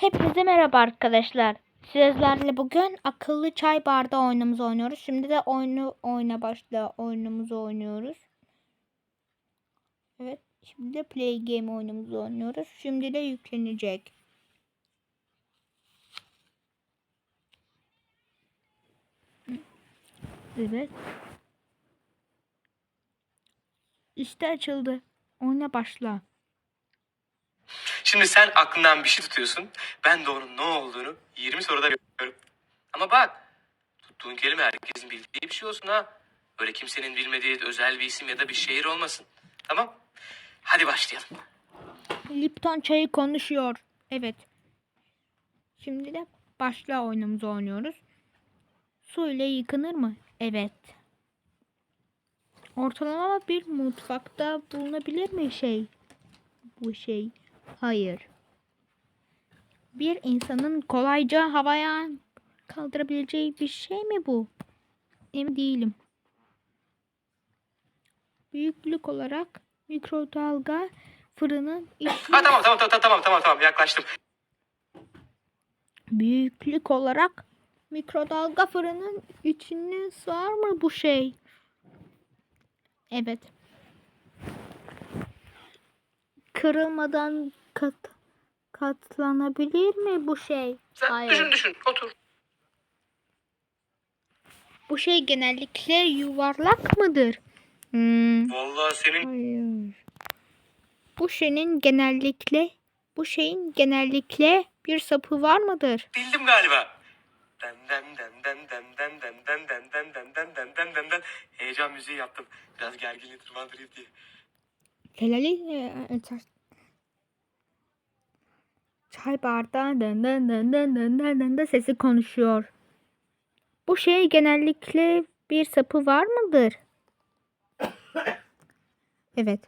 Hepinize merhaba arkadaşlar. Sizlerle bugün akıllı çay bardağı oyunumuzu oynuyoruz. Şimdi de oyunu oyna başla oyunumuzu oynuyoruz. Evet, şimdi de play game oyunumuzu oynuyoruz. Şimdi de yüklenecek. Evet. İşte açıldı. Oyuna başla. Şimdi sen aklından bir şey tutuyorsun. Ben de onun ne olduğunu 20 soruda biliyorum. Ama bak tuttuğun kelime herkesin bildiği bir şey olsun ha. Öyle kimsenin bilmediği özel bir isim ya da bir şehir olmasın. Tamam? Hadi başlayalım. Lipton çayı konuşuyor. Evet. Şimdi de başla oyunumuzu oynuyoruz. Su ile yıkanır mı? Evet. Ortalama bir mutfakta bulunabilir mi şey? Bu şey. Hayır. Bir insanın kolayca havaya kaldırabileceği bir şey mi bu? Emin değilim. Büyüklük olarak mikrodalga fırının içi Ha tamam tamam tamam tamam tamam tamam yaklaştım. Büyüklük olarak mikrodalga fırının içine sığar mı bu şey? Evet. Kırılmadan kat, katlanabilir mi bu şey? Sen Hayır. düşün düşün otur. Bu şey genellikle yuvarlak mıdır? Hmm, Vallahi senin hayır. Bu şeyin genellikle bu şeyin genellikle bir sapı var mıdır? bildim galiba. Den den den den den den den den den den den den den den den den Heyecan müziği yaptım. Biraz gerginliği tırmandırayım diye. Helali e, e, çay bardağı dın dın dın dın dın dın dın da sesi konuşuyor. Bu şey genellikle bir sapı var mıdır? Evet.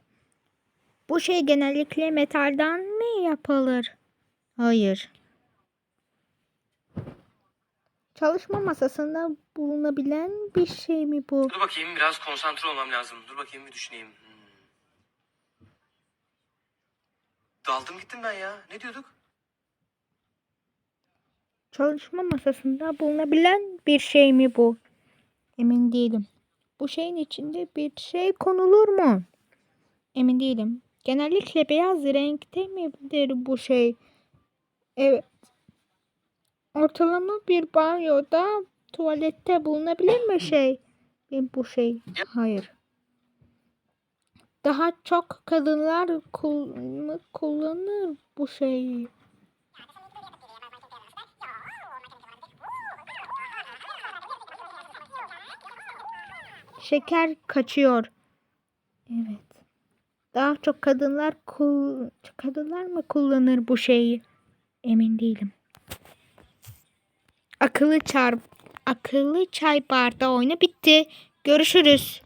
Bu şey genellikle metalden mi yapılır? Hayır. Çalışma masasında bulunabilen bir şey mi bu? Dur bakayım biraz konsantre olmam lazım. Dur bakayım bir düşüneyim. Hmm. Daldım gittim ben ya. Ne diyorduk? Çalışma masasında bulunabilen bir şey mi bu? Emin değilim. Bu şeyin içinde bir şey konulur mu? Emin değilim. Genellikle beyaz renkte midir bu şey? Evet. Ortalama bir banyoda, tuvalette bulunabilir mi şey? Bu şey. Hayır. Daha çok kadınlar kullanır bu şeyi. Şeker kaçıyor. Evet. Daha çok kadınlar kul kadınlar mı kullanır bu şeyi? Emin değilim. Akıllı çar akıllı çay bardağı oyunu bitti. Görüşürüz.